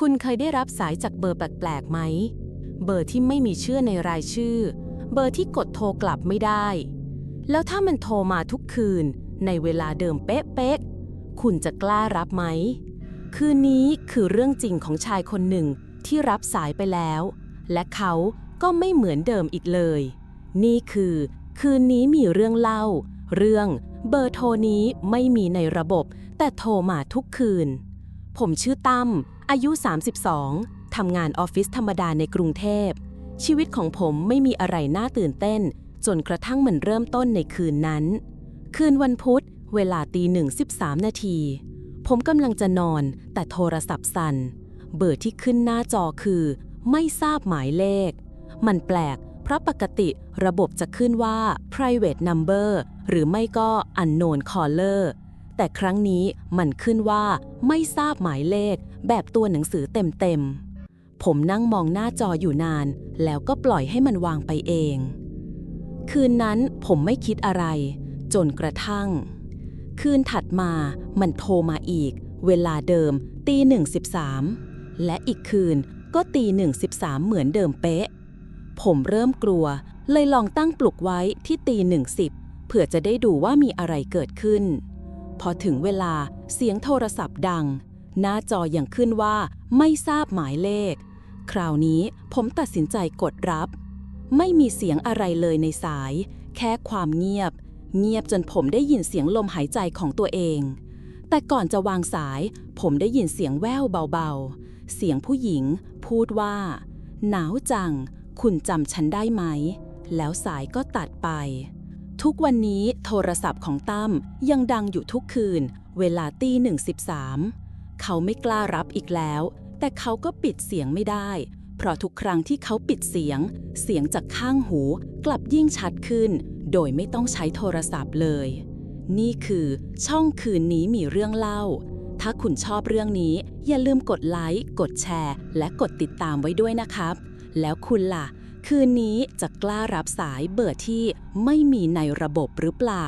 คุณเคยได้รับสายจากเบอร์แปลกๆไหม เบอร์ที่ไม่มีชื่อในรายชื่อ เบอร์ที่กดโทรกลับไม่ได้ แล้วถ้ามันโทรมาทุกคืน ในเวลาเดิมเป๊ะๆ คุณจะกล้ารับไหม คืนนี้คือเรื่องจริงของชายคนหนึ่งที่รับสายไปแล้ว และเขาก็ไม่เหมือนเดิมอีกเลย นี่คือ คืนนี้มีเรื่องเล่า เรื่องเบอร์โทรนี้ไม่มีในระบบ แต่โทรมาทุกคืน ผมชื่อตั้ม อายุ 32 ทำงานออฟฟิศธรรมดาในกรุงเทพ ชีวิตของผมไม่มีอะไรน่าตื่นเต้น จนกระทั่งมันเริ่มต้นในคืนนั้น คืนวันพุธ เวลาตีหนึ่งสิบสามนาที ผมกำลังจะนอน แต่โทรศัพท์สั่น เบอร์ที่ขึ้นหน้าจอคือ ไม่ทราบหมายเลข มันแปลก เพราะปกติระบบจะขึ้นว่า private number หรือไม่ก็ unknown caller แต่ครั้งนี้มันขึ้นว่าไม่ทราบหมายเลข แบบตัวหนังสือเต็มๆ ผมนั่งมองหน้าจออยู่นาน แล้วก็ปล่อยให้มันวางไปเอง คืนนั้นผมไม่คิดอะไร จนกระทั่ง คืนถัดมามันโทรมาอีก เวลาเดิมตีหนึ่งสิบสามและอีกคืนก็ตีหนึ่งสิบสามเหมือนเดิมเป๊ะ ผมเริ่มกลัว เลยลองตั้งปลุกไว้ที่ตีหนึ่งสิบเผื่อจะได้ดูว่ามีอะไรเกิดขึ้น พอถึงเวลาเสียงโทรศัพท์ดัง หน้าจอยังขึ้นว่าไม่ทราบหมายเลข คราวนี้ผมตัดสินใจกดรับ ไม่มีเสียงอะไรเลยในสาย แค่ความเงียบ เงียบจนผมได้ยินเสียงลมหายใจของตัวเอง แต่ก่อนจะวางสาย ผมได้ยินเสียงแว่วเบาๆ เสียงผู้หญิง พูดว่า หนาวจัง คุณจำฉันได้ไหม แล้วสายก็ตัดไป ทุกวันนี้โทรศัพท์ของตั้มยังดังอยู่ทุกคืน เวลาตีหนึ่งสิบสามเขาไม่กล้ารับอีกแล้ว แต่เขาก็ปิดเสียงไม่ได้ เพราะทุกครั้งที่เขาปิดเสียง เสียงจากข้างหูกลับยิ่งชัดขึ้น โดยไม่ต้องใช้โทรศัพท์เลย นี่คือช่องคืนนี้มีเรื่องเล่า ถ้าคุณชอบเรื่องนี้ อย่าลืมกดไลค์ กดแชร์ และกดติดตามไว้ด้วยนะครับ แล้วคุณล่ะ คืนนี้จะกล้ารับสายเบอร์ที่ไม่มีในระบบหรือเปล่า